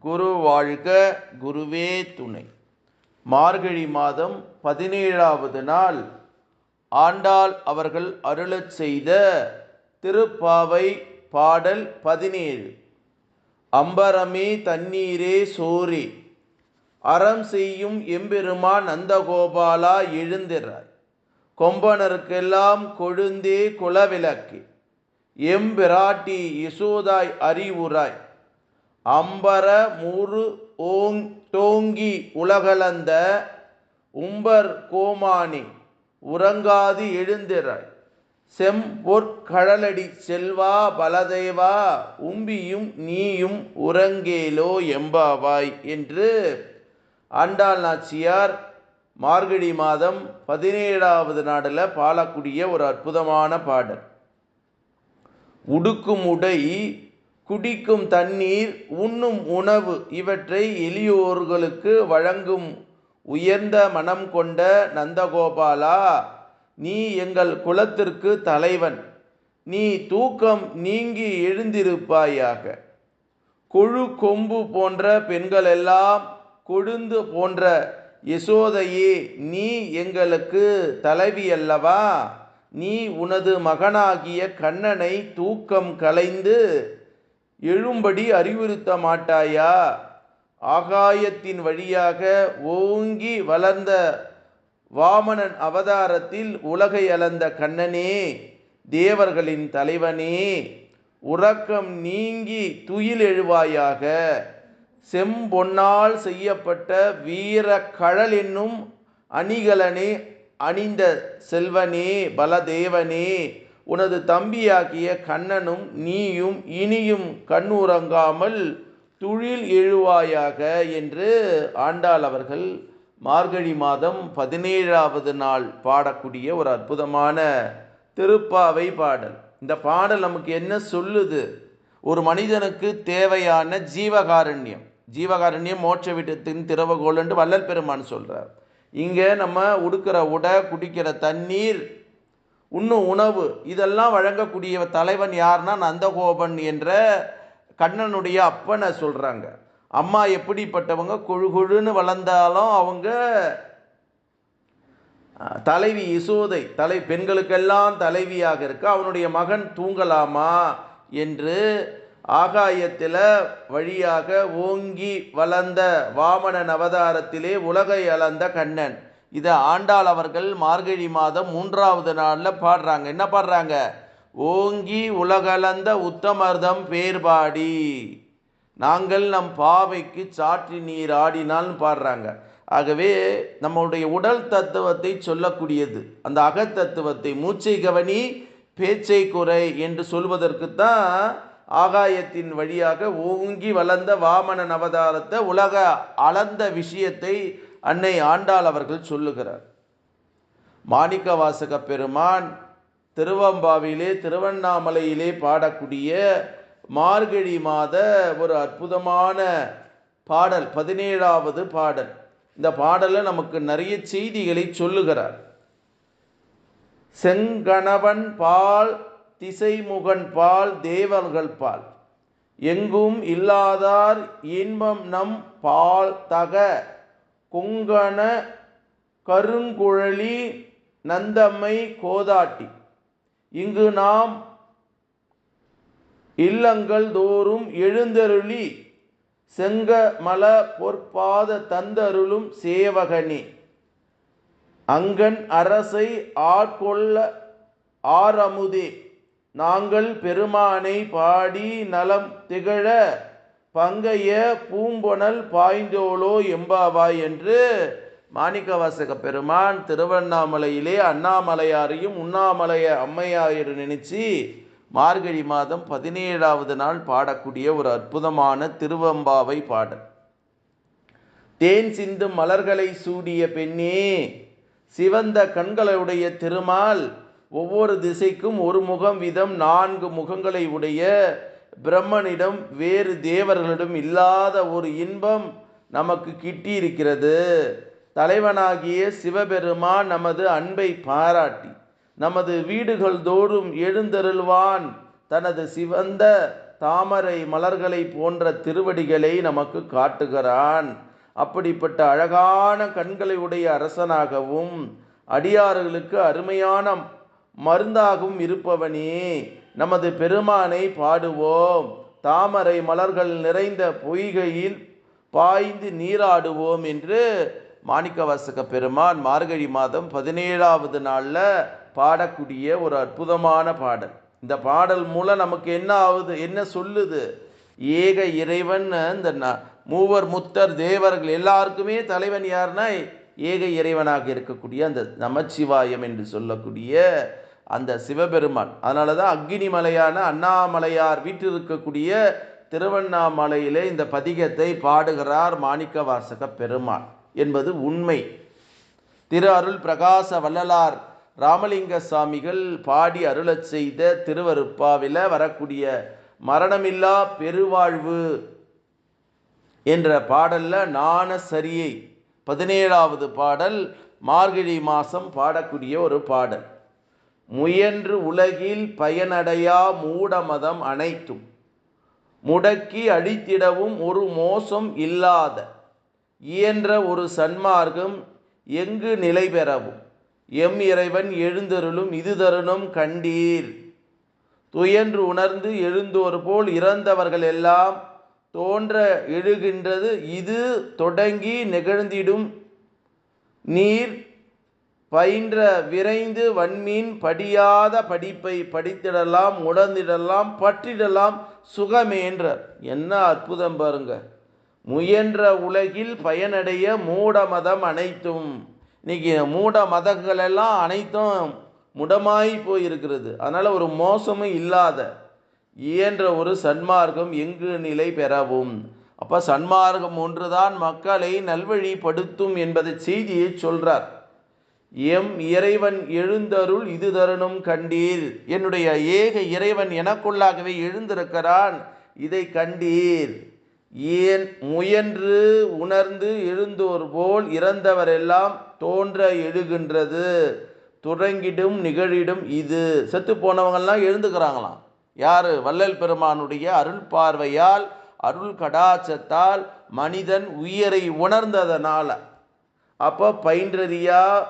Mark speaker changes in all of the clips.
Speaker 1: குரு வாழ்க குருவே துணை. மார்கழி மாதம் பதினேழாவது நாள். ஆண்டாள் அவர்கள் அருளச் செய்த திருப்பாவை பாடல் பதினேழு. அம்பரமே தண்ணீரே சோரே. அறம் செய்யும் எம்பெருமான் நந்தகோபாலா எழுந்திராய். கொம்பனருக்கெல்லாம் கொழுந்தே குலவிளக்கு. எம்பிராட்டி யசோதாய் அறிவுராய் அம்பர முரு ஓங் தோங்கி உலகளந்த உம்பர் கோமானி உறங்காது எழுந்திராய். செம்பொற்கழலடி செல்வா பலதேவா உம்பியும் நீயும் உறங்கேலோ எம்பாவாய் என்று ஆண்டாள் நாச்சியார் மார்கழி மாதம் பதினேழாவது நாடில் பாடக்கூடிய ஒரு அற்புதமான பாடல். உடுக்கும் உடை குடிக்கும் தண்ணீர் உண்ணும் உணவு இவற்றை எளியோர்களுக்கு வழங்கும் உயர்ந்த மனம் கொண்ட நந்தகோபாலா நீ எங்கள் குலத்திற்கு தலைவன். நீ தூக்கம் நீங்கி எழுந்திருப்பாயாக. கொழு கொம்பு போன்ற பெண்களெல்லாம் கொழுந்து போன்ற யசோதையே நீ எங்களுக்கு தலைவி அல்லவா நீ உனது மகனாகிய கண்ணனை தூக்கம் கலைந்து எழும்படி அறிவுறுத்த மாட்டாயா ஆகாயத்தின் வழியாக ஓங்கி வளர்ந்த வாமனன் அவதாரத்தில் உலகை அளந்த கண்ணனே தேவர்களின் தலைவனே உறக்கம் நீங்கி துயில் எழுவாயாக. செம்பொன்னால் செய்யப்பட்ட வீர கழல் என்னும் அணிகலனே அணிந்த செல்வனே பலதேவனே உனது தம்பியாகிய கண்ணனும் நீயும் இனியும் கண்ணுறங்காமல் துழில் எழுவாயாக என்று ஆண்டாள் அவர்கள் மார்கழி மாதம் பதினேழாவது நாள் பாடக்கூடிய ஒரு அற்புதமான திருப்பாவை பாடல். இந்த பாடல் நமக்கு என்ன சொல்லுது? ஒரு மனிதனுக்கு தேவையான ஜீவகாரண்யம். ஜீவகாரண்யம் மோட்ச வீட்டத்தின் திறவகோல் என்று வள்ளல் பெருமான் சொல்கிறார் இங்கே நம்ம உடுக்கிற உடை குடிக்கிற தண்ணீர் உண்ணும் உணவு. இதெல்லாம் வழங்கக்கூடிய தலைவன் யார்னா நந்தகோபன் என்ற கண்ணனுடைய அப்பனை சொல்கிறாங்க அம்மா எப்படிப்பட்டவங்க? கொழு கொழுன்னு வளர்ந்தாலும் அவங்க தலைவி இசோதை தலை பெண்களுக்கெல்லாம் தலைவியாக இருக்க. அவனுடைய மகன் தூங்கலாமா என்று ஆகாயத்தில் வழியாக ஓங்கி வளர்ந்த வாமனன் அவதாரத்திலே உலகை அளந்த கண்ணன். இதை ஆண்டாள் அவர்கள் மார்கழி மாதம் மூன்றாவது நாளில் பாடுறாங்க. என்ன பாடுறாங்க? ஓங்கி உலகளந்த உத்தமர்தம் பேர்பாடி. நாங்கள் நம் பாவைக்கு சாற்றி நீர் ஆடினால்னு பாடுறாங்க. ஆகவே நம்மளுடைய உடல் தத்துவத்தை சொல்லக்கூடியது. அந்த அகத்தத்துவத்தை மூச்சை கவனி பேச்சை குறை என்று சொல்வதற்கு தான் ஆகாயத்தின் வழியாக ஓங்கி வளர்ந்த வாமனன் அவதாரத்தை உலக அளந்த விஷயத்தை அன்னை ஆண்டாள் அவர்கள் சொல்லுகிறார். மாணிக்க வாசக பெருமான் திருவம்பாவிலே திருவண்ணாமலையிலே பாடக்கூடிய மார்கழி மாத ஒரு அற்புதமான பாடல் பதினேழாவது பாடல். இந்த பாடலில் நமக்கு நிறைய செய்திகளை சொல்லுகிறார். செங்கணவன் பால் திசைமுகன் பால் தேவர்கள் பால். எங்கும் இல்லாதார் இன்பம் நம் பால் தக. குங்கண கருங்குழலி நந்தம்மை கோதாட்டி. இங்கு நாம் இல்லங்கள் தோறும் எழுந்தருளி செங்க மல பொற்பாத தந்தருளும் சேவகனே. அங்கன் அரசை ஆட்கொள்ள ஆரமுதே. நாங்கள் பெருமானை பாடி நலம் திகழ பங்கைய பூம்பொனல் பாய்ந்தோளோ எம்பாவாய் என்று மாணிக்கவாசக பெருமான் திருவண்ணாமலையிலே அண்ணாமலையாரையும் உண்ணாமலைய அம்மையாரை நினைச்சி மார்கழி மாதம் பதினேழாவது நாள் பாடக்கூடிய ஒரு அற்புதமான திருவம்பாவை பாடல். தேன் சிந்து மலர்களை சூடிய பெண்ணே சிவந்த கண்களுடைய திருமால் ஒவ்வொரு திசைக்கும் ஒரு முகம் வீதம் நான்கு முகங்களை உடைய பிரம்மனிடம் வேறு தேவர்களிடம் இல்லாத ஒரு இன்பம் நமக்கு கிட்டியிருக்கிறது. தலைவனாகிய சிவபெருமான் நமது அன்பை பாராட்டி நமது வீடுகள் தோறும் எழுந்தருள்வான். தனது சிவந்த தாமரை மலர்களை போன்ற திருவடிகளை நமக்கு காட்டுகிறான். அப்படிப்பட்ட அழகான கண்களை உடைய அரசனாகவும் அடியார்களுக்கு அருமையான மருந்தாகவும் இருப்பவனே. நமது பெருமானை பாடுவோம். தாமரை மலர்கள் நிறைந்த பொய்கையில் பாய்ந்து நீராடுவோம் என்று மாணிக்கவாசக பெருமான் மார்கழி மாதம் பதினேழாவது நாளில் பாடக்கூடிய ஒரு அற்புதமான பாடல். இந்த பாடல் மூலம் நமக்கு என்ன ஆகுது? என்ன சொல்லுது? ஏக இறைவன் இந்த மூவர் முத்தர் தேவர்கள் எல்லாருக்குமே தலைவன் யாருன்னா ஏக இறைவனாக இருக்கக்கூடிய அந்த நமச்சிவாயம் என்று சொல்லக்கூடிய அந்த சிவபெருமான். அதனால தான் அக்னிமலையான அண்ணாமலையார் வீட்டில் இருக்கக்கூடிய திருவண்ணாமலையிலே இந்த பதிகத்தை பாடுகிறார் மாணிக்கவாசக பெருமான் என்பது உண்மை. திரு அருள் பிரகாச வள்ளலார் ராமலிங்க சுவாமிகள் பாடி அருளச் செய்த திருவருப்பாவில் வரக்கூடிய மரணமில்லா பெருவாழ்வு என்ற பாடல்ல நாண சரியை பதினேழாவது பாடல் மார்கழி மாதம் பாடக்கூடிய ஒரு பாடல். முயன்று உலகில் பயனடையா மூடமதம் அனைத்தும். முடக்கி அழித்திடவும் ஒரு மோசம் இல்லாத இயன்ற ஒரு சன்மார்க்கம் எங்கு நிலை பெறவும்? எம் இறைவன் எழுந்தருளும் இது தருணம் கண்டீர். துயன்று உணர்ந்து எழுந்தோர் போல் இறந்தவர்கள் எல்லாம் தோன்ற எழுகின்றது இது தொடங்கி நிகழ்ந்திடும். நீர் பயின்ற விரைந்து வன்மீன் படியாத படிப்பை படித்திடலாம் உடந்திடலாம் பற்றிடலாம் சுகமேன்றார் என்ன அற்புதம் பாருங்க. முயன்ற உலகில் பயனடைய மூட மதம் அனைத்தும். இன்னைக்கு மூட மதங்கள் எல்லாம் அனைத்தும் முடமாய் போயிருக்கிறது. அதனால் ஒரு மோசமும் இல்லாத இயன்ற ஒரு சன்மார்க்கம் எங்கு நிலை பெறவும். அப்போ சன்மார்க்கம் ஒன்றுதான் மக்களை நல்வழிப்படுத்தும் என்பதை செய்தியை சொல்கிறார் எம் இறைவன் எழுந்தருள் இது தருணம் கண்டீர். என்னுடைய ஏக இறைவன் எனக்குள்ளாகவே எழுந்திருக்கிறான். இதை கண்டீர். ஏன் முயன்று உணர்ந்து எழுந்தோர் போல் இறந்தவரெல்லாம் தோன்ற எழுகின்றது. துறங்கிடும் நிகழிடும் இது. செத்து போனவங்கெல்லாம் எழுந்துக்கிறாங்களாம். யார்? வள்ளல் பெருமானுடைய அருள் பார்வையால் அருள் கடாச்சத்தால் மனிதன் உயிரை உணர்ந்ததனால். அப்போ பயின்றறியா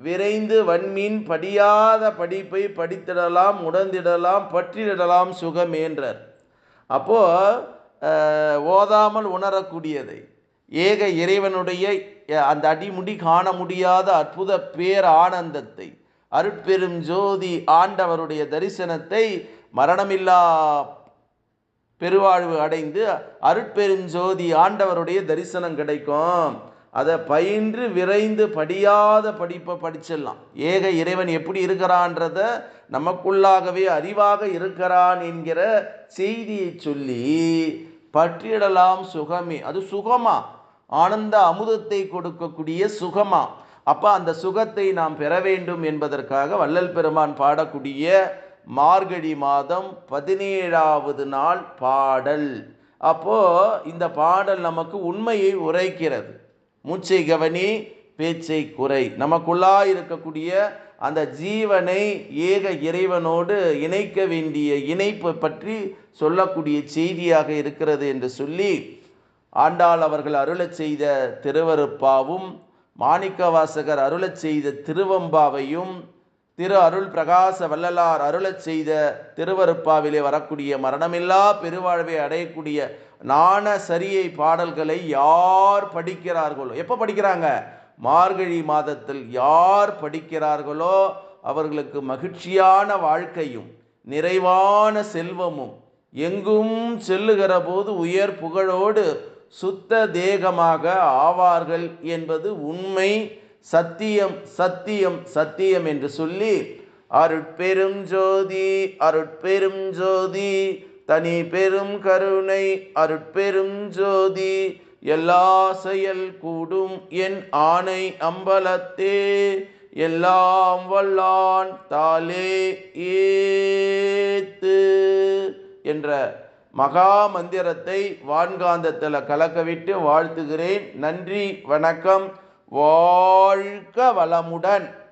Speaker 1: விரைந்து வன்மீன் படியாத படிப்பை படித்திடலாம் உணர்ந்திடலாம் பற்றிடலாம் சுகமேன்றர் அப்போ ஓதாமல் உணரக்கூடியதை ஏக இறைவனுடைய அந்த அடிமுடி காண முடியாத அற்புத பேர் ஆனந்தத்தை அருட்பெரும் ஜோதி ஆண்டவருடைய தரிசனத்தை மரணமில்லா பெருவாழ்வு அடைந்து அருட்பெருஞ்சோதி ஆண்டவருடைய தரிசனம் கிடைக்கும். அதை பயின்று விரைந்து படியாத படிப்பை படிச்சிடலாம். ஏக இறைவன் எப்படி இருக்கிறான்றத நமக்குள்ளாகவே அறிவாக இருக்கிறான் என்கிற செய்தியை சொல்லி பற்றிடலாம் சுகமே. அது சுகமா? ஆனந்த அமுதத்தை கொடுக்கக்கூடிய சுகமா? அப்போ அந்த சுகத்தை நாம் பெற வேண்டும் என்பதற்காக வள்ளல் பெருமான் பாடக்கூடிய மார்கழி மாதம் பதினேழாவது நாள் பாடல். அப்போது இந்த பாடல் நமக்கு உண்மையை உரைக்கிறது. மூச்சை கவனி பேச்சை குறை. நமக்குள்ளா இருக்கக்கூடிய அந்த ஜீவனை ஏக இறைவனோடு இணைக்க வேண்டிய இணைப்பு பற்றி சொல்லக்கூடிய செய்தியாக இருக்கிறது என்று சொல்லி ஆண்டாள் அவர்கள் அருளச் செய்த திருவருப்பாவும் மாணிக்கவாசகர் அருளச் செய்த திருவம்பாவையும் திரு அருள் பிரகாச வள்ளலார் அருளச் செய்த திருவருப்பாவிலே வரக்கூடிய மரணமில்லா பெருவாழ்வை அடையக்கூடிய நாண சரியை பாடல்களை யார் படிக்கிறார்களோ எப்போ படிக்கிறாங்க? மார்கழி மாதத்தில் யார் படிக்கிறார்களோ அவர்களுக்கு மகிழ்ச்சியான வாழ்க்கையும் நிறைவான செல்வமும் எங்கும் செல்லுகிற போது உயர் புகழோடு சுத்த தேகமாக ஆவார்கள் என்பது உண்மை. சத்தியம் சத்தியம் சத்தியம் என்று சொல்லி அருட்பெரும் ஜோதி அருட்பெரும் ஜோதி தனி பெரும் கருணை அருட்பெரும் ஜோதி எல்லா செயல் கூடும் என் ஆணை அம்பலத்தே எல்லாம் வல்லான் தாலே ஏத்து என்ற மகா மந்திரத்தை வான்காந்தத்தில் கலக்கவிட்டு வாழ்த்துகிறேன். நன்றி வணக்கம். வாழ்க வளமுடன்.